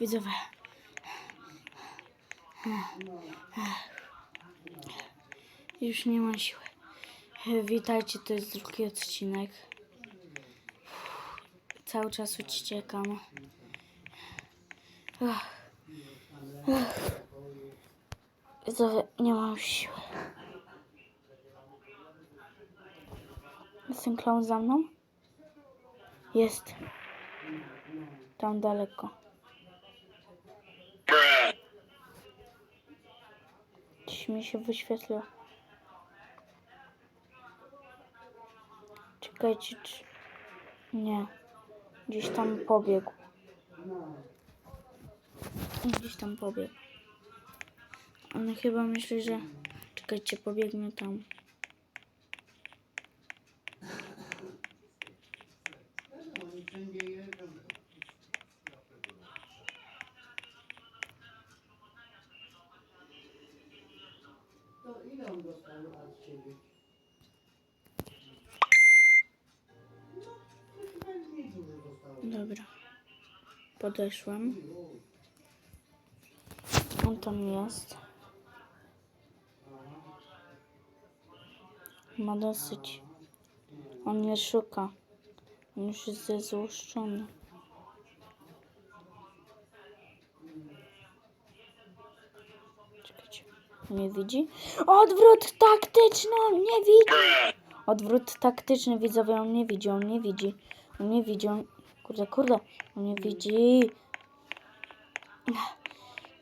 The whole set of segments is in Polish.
Widzowie. Już nie mam siły. Witajcie, to jest drugi odcinek. Cały czas uciekam. Widzowie, nie mam siły. Jest clown za mną? Jest. Tam daleko. Mi się wyświetla. Czekajcie, czy... Nie. Gdzieś tam pobiegł. Gdzieś tam pobiegł. On chyba myśli, że... Czekajcie, pobiegnie tam. To od ciebie? No, chyba nie. Dobra. Podeszłam. On tam jest. Ma dosyć. On mnie szuka. On już jest zezłoszczony. Czekajcie. Nie widzi? Odwrót taktyczny! On nie widzi! Odwrót taktyczny, widzowie, on nie widzi, on nie widzi. On nie widzi, on... Kurde, kurde, on nie widzi.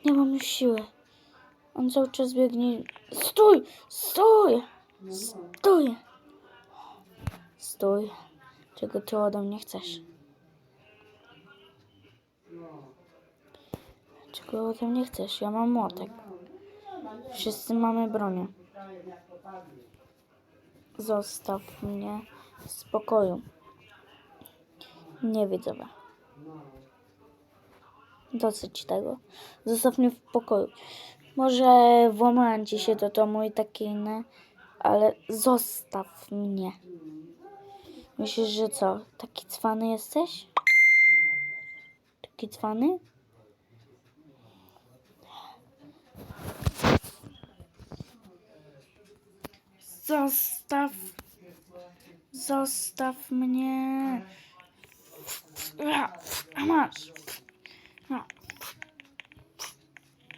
Nie mam już siły. On cały czas biegnie. Stój! Stój! Stój! Stój. Czego ty ode mnie chcesz? Czego ode mnie chcesz? Ja mam młotek. Wszyscy mamy bronię. Zostaw mnie w spokoju. Nie widzowie. Dosyć tego. Zostaw mnie w pokoju. Może włamałem ci się do domu i takie inne, ale zostaw mnie. Myślisz, że co? Taki cwany jesteś? Taki cwany? Zostaw. Zostaw mnie. A masz.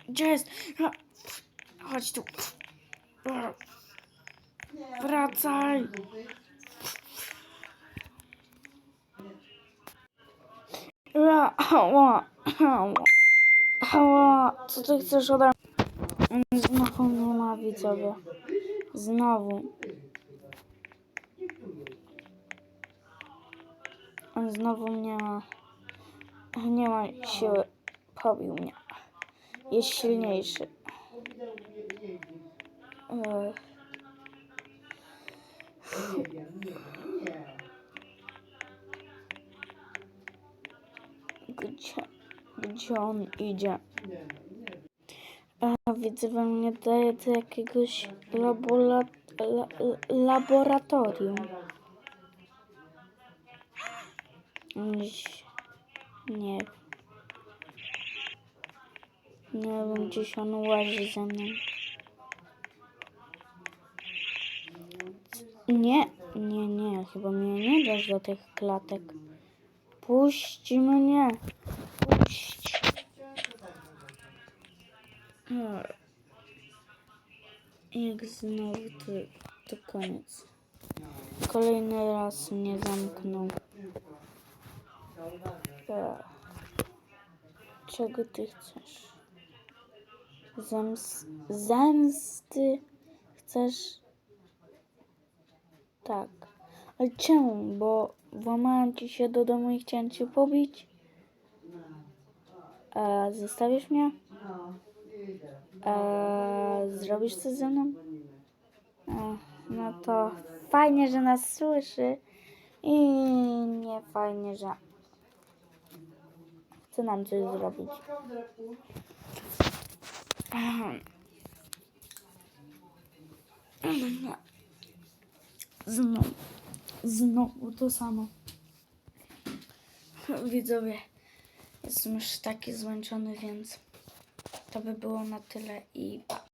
Gdzie jest? Chodź tu. Wracaj. Ała, ała. Ała, co ty chcesz ode mnie? Znowu nie ma widzowie. Znowu. On znowu nie ma. Nie ma siły. Pobił mnie. Jest silniejszy. Gdzie, gdzie on idzie? A widzę, że mnie daje do jakiegoś la, laboratorium. Nie wiem. Nie wiem, gdzieś on łazi ze mną. Nie, nie, nie, chyba mnie nie dasz do tych klatek. Puść mnie. Puść. Jak znowu to, to koniec. Kolejny raz mnie zamknął. E. Czego ty chcesz? Zems zemsty chcesz? Tak. Ale czemu? Bo włamałem ci się do domu i chciałem cię pobić? A zostawisz mnie? A zrobisz coś ze mną? No to fajnie, że nas słyszy i nie fajnie, że chce nam coś zrobić. Znowu, znowu to samo. Widzowie, Jestem już taki zmęczony, więc to by było na tyle i pa.